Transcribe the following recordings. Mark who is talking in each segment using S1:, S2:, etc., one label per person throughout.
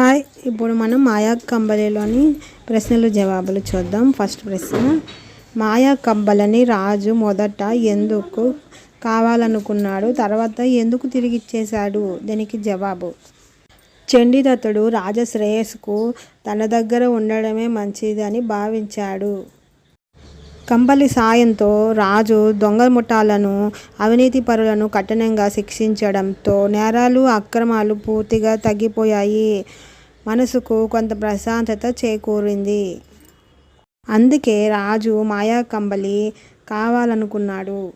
S1: Hi ఇప్పుడు మనం మాయా కంబలిలోని ప్రశ్నలు జవాబులు చూద్దాం. ఫస్ట్ ప్రశ్న మాయా కంబలని రాజు మొదట ఎందుకు కావాలనుకున్నాడు? తర్వాత ఎందుకు తిరిగి ఇచ్చేశాడు? దీనికి జవాబు చండీదత్తుడు రాజశ్రేయస్కు తన దగ్గర ఉండడమే మంచిదని భావించాడు. కంబలి సాయంతో రాజు దొంగ ముఠాలను అవినీతి పరులను కఠినంగా శిక్షించడంతో నేరాలు అక్రమాలు పూర్తిగా తగ్గిపోయాయి. మనసుకు కొంత ప్రశాంతత చేకూరింది. అందుకే రాజు మాయా కంబలి కావాలనుకున్నాడు.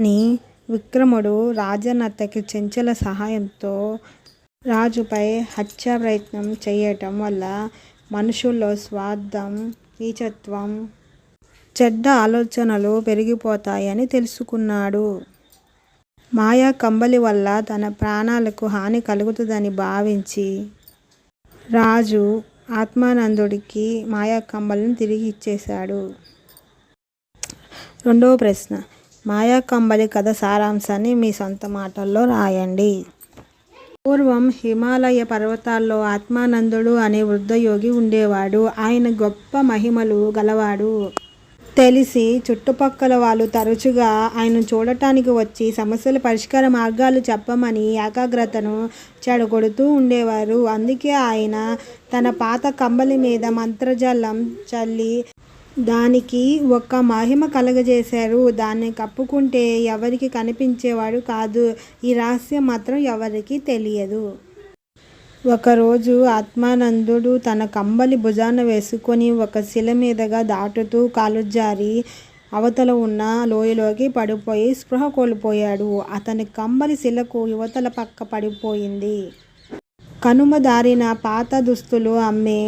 S1: అని విక్రముడు రాజనత్తకి చెంచల సహాయంతో రాజుపై హత్యా ప్రయత్నం చేయటం వల్ల మనుషుల్లో స్వార్థం నీచత్వం చెడ్డ ఆలోచనలు పెరిగిపోతాయని తెలుసుకున్నాడు. మాయా కంబలి వల్ల తన ప్రాణాలకు హాని కలుగుతుందని భావించి రాజు ఆత్మానందుడికి మాయా కంబలిని తిరిగి ఇచ్చేశాడు. రెండవ ప్రశ్న. మాయా కంబలి కథ సారాంశాన్ని మీ సొంత మాటల్లో రాయండి. పూర్వం హిమాలయ పర్వతాల్లో ఆత్మానందుడు అనే వృద్ధయోగి ఉండేవాడు. ఆయన గొప్ప మహిమలు గలవాడు. తెలిసి చుట్టుపక్కల వాళ్ళు తరచుగా ఆయన చూడటానికి వచ్చి సమస్యల పరిష్కార మార్గాలు చెప్పమని ఏకాగ్రతను చెడగొడుతూ ఉండేవారు. అందుకే ఆయన తన పాత కంబలి మీద మంత్రజలం చల్లి దానికి ఒక మహిమ కలగజేశారు. దాన్ని కప్పుకుంటే ఎవరికి కనిపించేవాడు కాదు. ఈ రహస్యం మాత్రం ఎవరికి తెలియదు. ఒకరోజు ఆత్మానందుడు తన కంబలి భుజాన వేసుకొని ఒక శిల మీదగా దాటుతూ కాలుజారి అవతల ఉన్న లోయలోకి పడిపోయి స్పృహ కోల్పోయాడు. అతని కంబలి శిలకు యువతల పక్క పడిపోయింది. కనుమ దారిన పాత దుస్తులు అమ్మే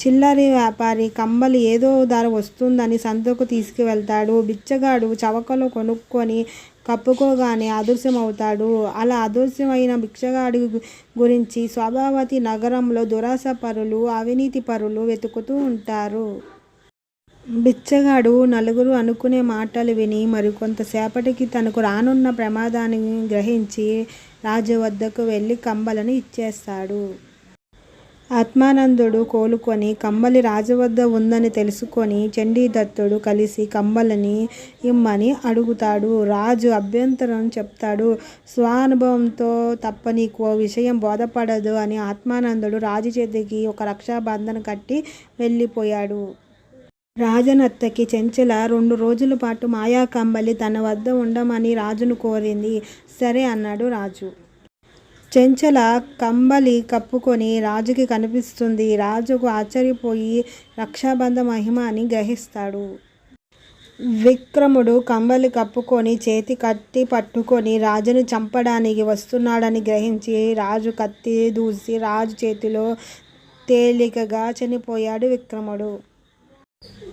S1: చిల్లరి వ్యాపారి కంబలి ఏదో ధర వస్తుందని సంతకు తీసుకువెళ్తాడు. బిచ్చగాడు చవకలు కొనుక్కొని కప్పుకోగానే అదృశ్యమవుతాడు అలా అదృశ్యమైన భిక్షగాడి గురించి స్వభావతి నగరంలో దురాశ పరులు అవినీతి పరులు వెతుకుతూ ఉంటారు. బిచ్చగాడు నలుగురు అనుకునే మాటలు విని మరికొంతసేపటికి తనకు రానున్న ప్రమాదాన్ని గ్రహించి రాజు వద్దకు వెళ్ళి కంబలను ఇచ్చేస్తాడు. ఆత్మానందుడు కోలుకొని కంబలి రాజు వద్ద ఉందని తెలుసుకొని చండీదత్తుడు కలిసి కంబలిని ఇమ్మని అడుగుతాడు. రాజు అభ్యంతరం చెప్తాడు స్వానుభవంతో తప్ప నీకు విషయం బోధపడదు అని ఆత్మానందుడు రాజు చేతికి ఒక రక్షాబంధన కట్టి వెళ్ళిపోయాడు. రాజనత్తకి చెంచల రెండు రోజుల పాటు మాయా కంబలి తన వద్ద ఉండమని రాజును కోరింది. సరే అన్నాడు రాజు. చెంచల కంబలి కప్పుకొని రాజుకి కనిపిస్తుంది. రాజుకు ఆశ్చర్యపోయి రక్షాబంధ మహిమ అని గ్రహిస్తాడు. విక్రముడు కంబలి కప్పుకొని చేతి కట్టి పట్టుకొని రాజును చంపడానికి వస్తున్నాడని గ్రహించి రాజు కత్తి దూసి రాజు చేతిలో తేలికగా చనిపోయాడు విక్రముడు.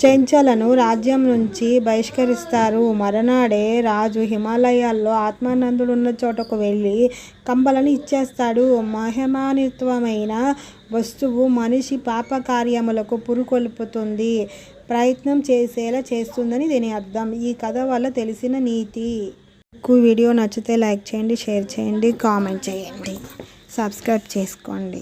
S1: చెంచలను రాజ్యం నుంచి బహిష్కరిస్తారు. మరనాడే రాజు హిమాలయాల్లో ఆత్మానందుడున్న చోటకు వెళ్ళి కంబలను ఇచ్చేస్తాడు. మహిమానిత్వమైన వస్తువు మనిషి పాపకార్యములకు పురుకొల్పుతుంది. ప్రయత్నం చేసేలా చేస్తుందని దీని అర్థం. ఈ కథ వల్ల తెలిసిన నీతి. మీకు వీడియో నచ్చితే లైక్ చేయండి షేర్ చేయండి కామెంట్ చేయండి. సబ్స్క్రైబ్ చేసుకోండి.